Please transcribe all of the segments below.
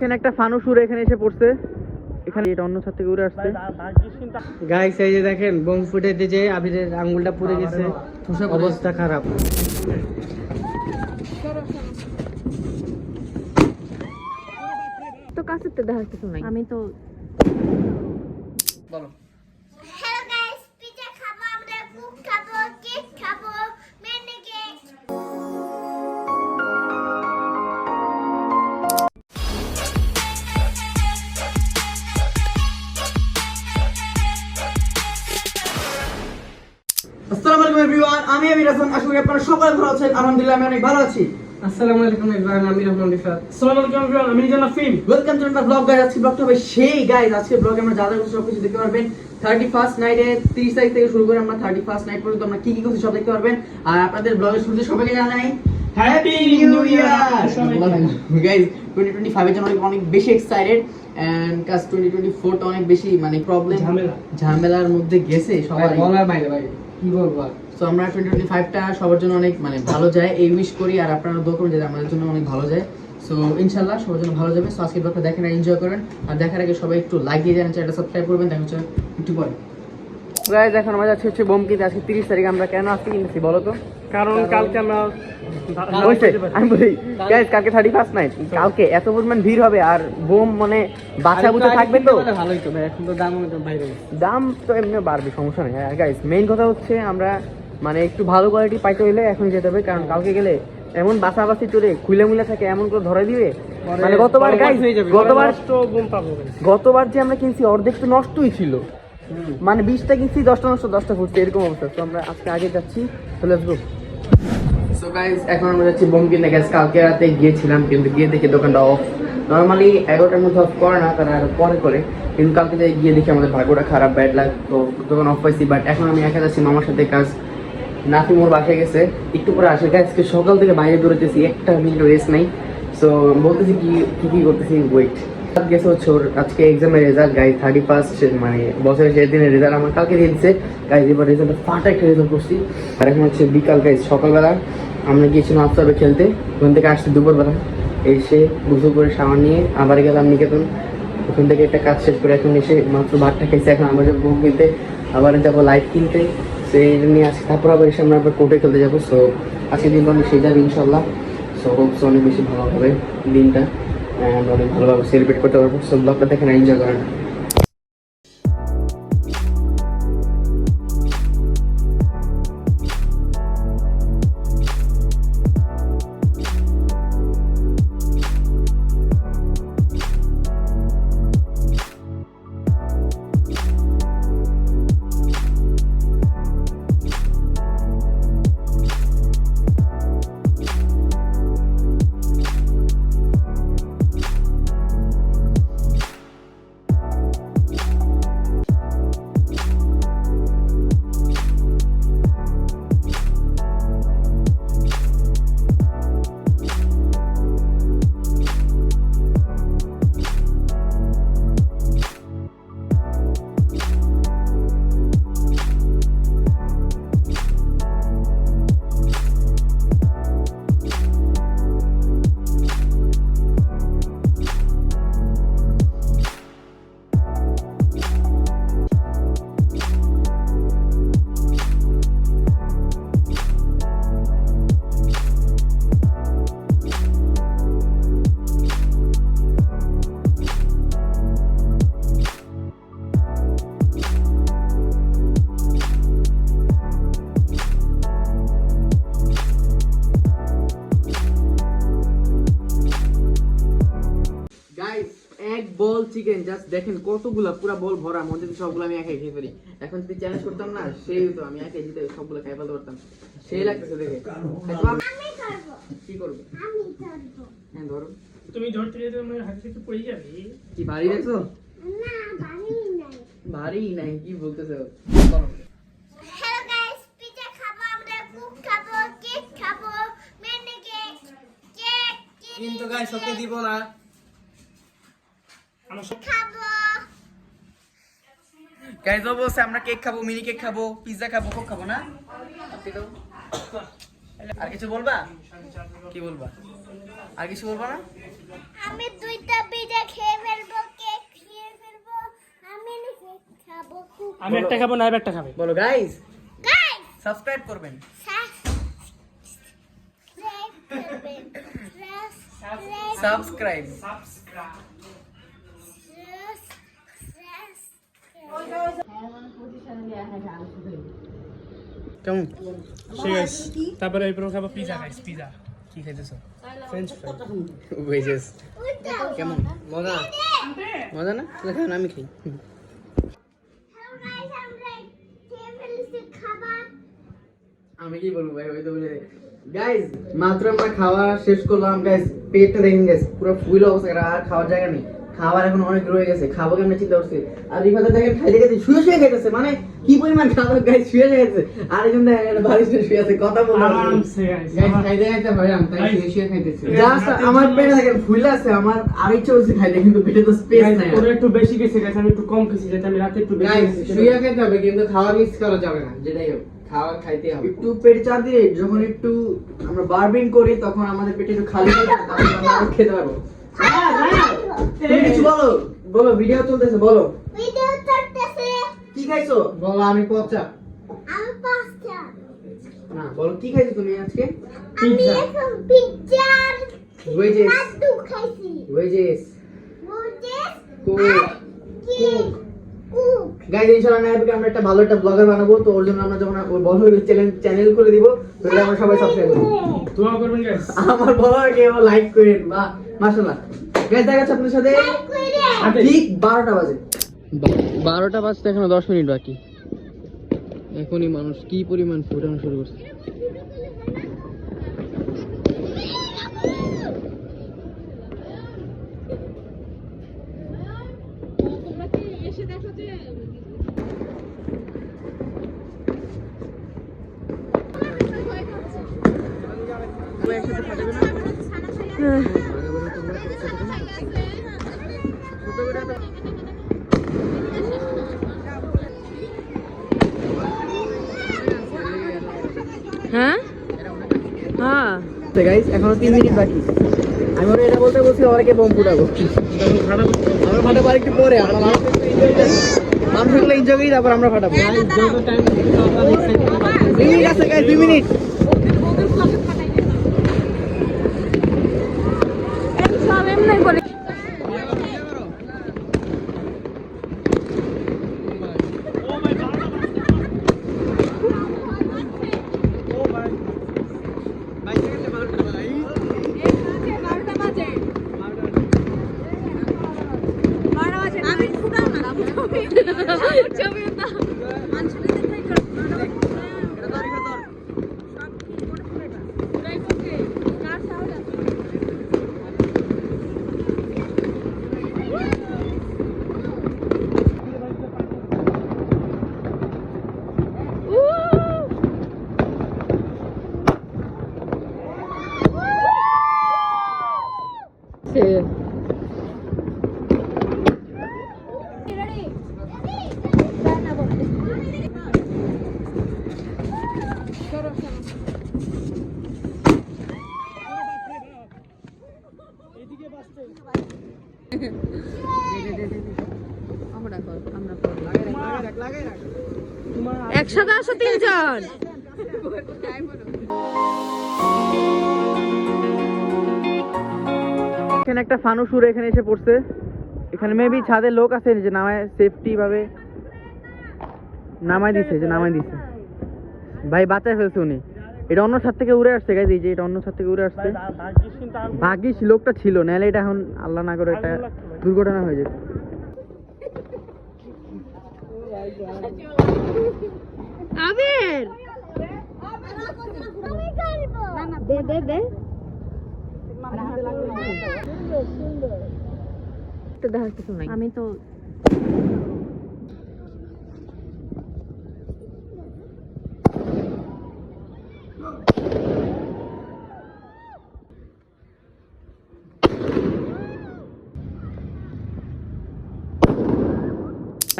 এখানে একটা ফানুস উড়ে এখানে এসে পড়ছে। এখানে এটা অন্য ছাদ থেকে উড়ে আসছে। গাইস এই যে দেখেন বোম ফুটাইতে যে আবিরের আঙ্গুলটা পুড়ে গেছে অবস্থা খারাপ। তো কাছে তো দেখা কিছু নাই। আমি তো বলো। আমি আমির হাসান আশা করি আপনারা সবাই ভালো আছেন। আলহামদুলিল্লাহ আমি অনেক ভালো আছি। আসসালামু আলাইকুম ইব্রাহিম আমি রহমান রিফাত আসসালামু আলাইকুম এভরিওয়ান আমি জানা ফিম welcome to another blog guys আজকে ব্লগটা হবে সেই গাইস আজকে ব্লগে আমরা যা যা করছি সবকিছু দেখতে পারবেন। থার্টি ফার্স্ট নাইটে তিরিশ তারিখ থেকে শুরু করে আমরা থার্টি ফার্স্ট নাইট পর্যন্ত আমরা কি কি করছি সব দেখতে পারবেন। আর আপনাদের ব্লগের শুরুতে সবাইকে জানাই হ্যাপি নিউ ইয়ার গাইস 2025 এর জন্য অনেক- অনেক বেশি এক্সাইটেড এন্ড কাজ 2024 টা অনেক বেশি মানে প্রবলেম ঝামেলা। ঝামেলার মধ্যে গেছে সবাই। বলার বাইরে ভাই কি বলব তো আমরা টোয়েন্টি টোয়েন্টি ফাইভটা সবার জন্য অনেক মানে ভালো যায়। এই উইশ করি আর আপনারা দোয়া করুন যাতে আমাদের জন্য অনেক ভালো যায়। সো ইনশাল্লাহ সবার জন্য ভালো যাবে। সো আজকে ব্লগটা দেখেন আর এনজয় করেন। আর দেখার আগে সবাই একটু লাইক দিয়ে জানেন চ্যানেলটা সাবস্ক্রাইব করবেন। দেখা হচ্ছে একটু পরে। গাইজ এখন আমরা যাচ্ছি হচ্ছে বোম কিনতে। আজকে তিরিশ তারিখ আমরা কেন আজকে কিনতেছি বলো তো? কারণ কালকে আমরা আমি বলি গাইজ কালকে থার্টি ফার্স্ট নাইট কালকে এত পরিমাণ ভিড় হবে আর বোম মানে বাচ্চা থাকবে তো। ভালোই তো এখন তো দাম দাম তো এমনি বাড়বে সমস্যা নেই। গাইস মেইন কথা হচ্ছে আমরা মানে একটু ভালো কোয়ালিটি পাইতে হলে এখন যেতে হবে কারণ কালকে গেলে এমন বাসাবাসি চলে খুলে মুলে থাকে এমন করে ধরে দিবে। পরে- মানে গতবার হয়ে। গতবার গতবার যে আমরা কিনছি অর্ধেক তো নষ্টই ছিল। মানে বিশটা কিনছি দশটা নষ্ট দশটা ফুটছে এরকম অবস্থা। তো আমরা আজকে আগে যাচ্ছি তো লেটস গো সো গাইস এখন আমরা যাচ্ছি বোম কিনতে। গ্যাস কালকে রাতে গিয়েছিলাম কিন্তু গিয়ে দেখি দোকানটা অফ নর্মালি এগারোটার মধ্যে অফ করে না তারা পরে করে। কিন্তু কালকে যাই গিয়ে দেখি আমাদের ভাগ্যটা খারাপ ব্যাড লাগ তো দোকান অফ পাইছি বাট এখন আমি একা যাচ্ছি মামার সাথে কাজ নাফি মোর বাসায় গেছে, একটু পরে আসে। গাছকে সকাল থেকে বাইরে দৌড়াতেছি একটা মিনিট রেস্ট নাই। সো বলতেছি কি কি কি করতেছি? ওয়েট গেছে হচ্ছে ওর আজকে এক্সামের রেজাল্ট গাই থার্টি ফার্স্ট মানে বছরের শেষ দিনের রেজাল্ট আমার কালকে দিয়েছে গাইজ এবার রেজাল্ট ফাটা একটা রেজাল্ট করছি। আর এখন হচ্ছে বিকাল গাইজ সকালবেলা আমরা গিয়েছিলাম আফতাবে খেলতে। ওখান থেকে আসছি দুপুরবেলা। এসে গোসল করে সাবান নিয়ে আবার গেলাম নিকেতন। ওখান থেকে একটা কাজ শেষ করে এখন এসে মাত্র ভাতটা খেয়েছি। এখন আবার যাব কিনতে আবার যাব লাইট কিনতে। সেই নিয়ে আসি, তারপর আবার এসে আমরা আবার কোর্টে খেলতে যাব। সো আজকের দিনটা অনেক সেই যাবে ইনশাল্লাহ। সো হোপস অনেক বেশি ভালো হবে দিনটা। অ্যান্ড অনেক ভালোভাবে সেলিব্রেট করতে পারব। সো ব্লগটা দেখেন এনজয় করেন। চিকেন জাস্ট দেখেন কতগুলা পুরো বল ভরা মধ্যে সবগুলো আমি একাই খেয়ে ফেলি। এখন যদি চ্যালেঞ্জ করতাম না সেই তো আমি একাই জিতে সবগুলো খাই ফেলতে পারতাম। সেই লাগতেছে দেখে। কি করবে? আমি করব হ্যাঁ ধরো। তুমি ধরতে গেলে তোমার হাতে থেকে পড়ে যাবে? কি ভারী দেখছ? না বানি নাই। ভারী নাই কি বলতেছে ও? হ্যালো গাইস পিজা খাব আমরা কুক খাব কেক খাব মেনে কেক কেক কিন্তু গাইস ওকে দিব না। গাইজ অবশ্যই আমরা কেক খাব মিনি কেক খাব পিৎজা খাব কোক খাব না? আর কিছু বলবা? কি বলবা? আর কিছু বলবা না? আমি দুইটা পিজা খেয়ে ফেলব কেক খেয়ে ফেলব আমি কেক খাব। আমি একটা খাব না একটা খাবে। বলো গাইস গাইস সাবস্ক্রাইব করবেন। সাবস্ক্রাইব করবেন। সাবস্ক্রাইব কেমন? ঠিক আছে তারপরে এরপর খাব পিজা গাইস পিজা কি খাইতেছো? ফ্রেঞ্চ ফ্রাই কেমন? মজা? মজা না? তাহলে খান আমি খাই। আমি কি বলব ভাই ওই তো বলে গাইস মাত্র আমরা খাওয়া শেষ করলাম গাইস পেটটা দেখেন গাইস পুরো ফুল অবস্থা আর খাওয়ার জায়গা নেই। খাবার এখন অনেক রয়ে গেছে খাব কেমন চিন্তা করছে? আর রিফাতে দেখেন খাইতে খাইতে শুয়ে শুয়ে খাইতেছে মানে কি পরিমাণ খাবার গাইস শুয়ে শুয়ে খাইতেছে। আর একজন দেখেন বাড়ি শুয়ে শুয়ে আছে কথা বলব আরামসে গাইস গাইস খাইতে খাইতে হয়রাম তাই শুয়ে শুয়ে খাইতেছি। জাস্ট আমার পেটে দেখেন ফুল আছে আমার আর ইচ্ছা হচ্ছে খাইতে কিন্তু পেটে তো স্পেস নাই। আর। একটু বেশি গেছে গাইস আমি একটু কম খেয়েছি যাতে আমি রাতে একটু বেশি। শুয়ে খেতে হবে কিন্তু খাওয়া মিস করা যাবে না যেটাই হোক খাওয়া খাইতে হবে। একটু পেটে চাপ দিয়ে যখন একটু আমরা বারবিং করি তখন আমাদের পেটে একটু খালি থাকে তখন আমরা খেতে পারব। কিছু বলো। বলো ভিডিও চলতেছে বলো। ভিডিও চলতেছে। কি খাইছো? বলো আমি পচা আমি না বলো কি খাইছো তুমি আজকে. এখন পিজ্জার ওয়েজেস লাড্ডু খাইছি। Wedges Coke cake cook guys ইনশাআল্লাহ নাইবকে আমরা একটা ভালো একটা ব্লগার বানাবো তো ওর জন্য আমরা যখন ওর বড় হয়ে চ্যানেল চ্যানেল খুলে দিব তাহলে আমরা সবাই সাবস্ক্রাইব করব। দোয়া করবেন গাইস আমার ব্লগারকে লাইক করেন বা মাশাআল্লাহ। গাইজ দেখা যাচ্ছে আপনার সাথে ঠিক বারোটা বাজে। বারোটা বাজতে এখনও দশ মিনিট বাকি। এখনই মানুষ কি পরিমাণ ফুটানো শুরু করছে। হ্যাঁ? হ্যাঁ। গাইজ এখনও তিন মিনিট বাকি। আমি ওরা এটা বলতে বলছি ওরাকে বোম ফুটাবো। আমরা ফাটাবো আরেকটু পরে আমরা মানুষ মানুষগুলো এনজয় করি তারপর আমরা ফাটাবো। দুই মিনিট আছে দুই মিনিট সব এমনি করে ছবি না সে আমরা করব আমরা করব একসাথে তিনজন এখানে একটা ফানুস উড়ে এখানে এসে পড়ছে। এখানে মেবি ছাদে লোক আছে যে নামায় সেফটি ভাবে। নামাই দিছে যে নামাই দিছে। ভাই, বাঁচায় ফেলছে উনি। এটা অন্য ছাদ থেকে উড়ে আসছে গাইজ এই যে এটা অন্য ছাদ থেকে উড়ে আসছে। ভাগ্যিস লোকটা ছিল, নাহলে এটা এখন আল্লাহ না করে একটা দুর্ঘটনা হয়ে যেত। আবির দে দে দে আমি তো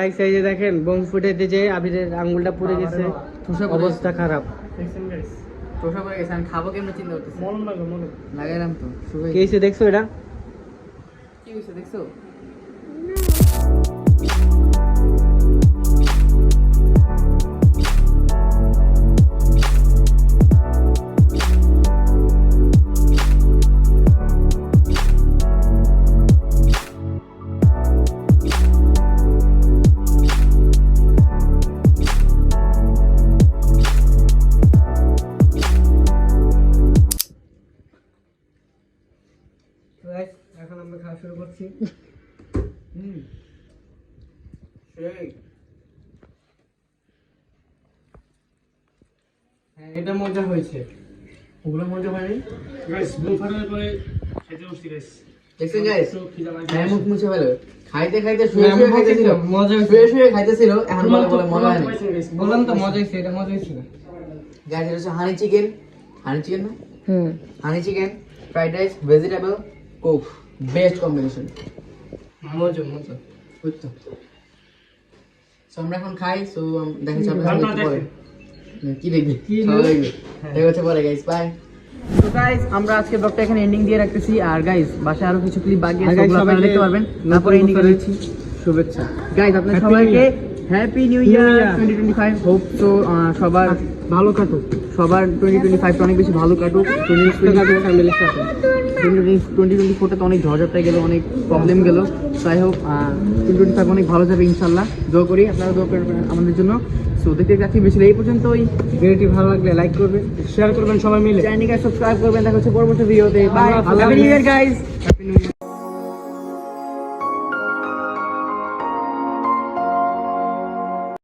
গাইস এই যে দেখেন বোম ফুটাইতে যে আবিরের আঙ্গুলটা পুড়ে গেছে। অবস্থা খারাপ। দেখছেন গাইস তোষা পড়ে গেছে আমি খাব কেমন চিন্তা করতেছি? মলম লাগল মলম। লাগাইলাম তো কে দেখছ এটা? কি হইছে দেখছ? শুরু করছি। হুম। সেই। হ্যাঁ এটা মজা হয়েছে। ওগুলো মজা হয়নি? গাইস ফাটানোর পরে খেতে বসছি গাইস দেখছেন হ্যাঁ মুখ মুছে ফেলো। খাইতে খাইতে শুয়ে শুয়ে খাইতেছিল। মজা শুয়ে শুয়ে খাইতেছিল। এখন বলে বলে মজা হয়নি। বললাম তো মজা হয়েছে এটা মজা হয়েছে গাইস এটা হচ্ছে হানি চিকেন হানি চিকেন না? হুম। Honey chicken fried rice vegetable Coke best combination মজা মজা। ওই তো। আমরা এখন খাই সো দেখা সাথে পরে। কি দেখবি? কি দেখবি? দেখা হচ্ছে পরে গাইস বাই তো গাইস আমরা আজকে ব্লগটা এখানে এন্ডিং দিয়ে রাখতেছি। আর গাইস বাসায় আরও কিছু ক্লিপ বাকি আছে ওগুলো আপনারা দেখতে পারবেন। তারপরে এন্ডিং করে দিচ্ছি। শুভেচ্ছা। গাইস আপনাদের সবাইকে happy new year 2025 hope so সবার ভালো কাটুক সবার 2025 অনেক বেশি ভালো কাটুক। ফ্যামিলির সাথে। টোয়েন্টি টোয়েন্টি ফোরটাতে অনেক ঝড়ঝাপটা গেলো অনেক প্রবলেম গেলো। যাই হোক টোয়েন্টি টোয়েন্টি ফাইভ অনেক ভালো যাবে ইনশাল্লাহ দোয়া করি আপনারা দোয়া করবেন আমাদের জন্য। সো দেখতে আজকে বেশি এই পর্যন্ত ওই ভিডিওটি ভালো লাগলে লাইক করবেন শেয়ার করবেন সবাই মিলে। চ্যানেলকে সাবস্ক্রাইব করবেন দেখা হচ্ছে পরবর্তী ভিডিওতে bye happy new year guys happy new year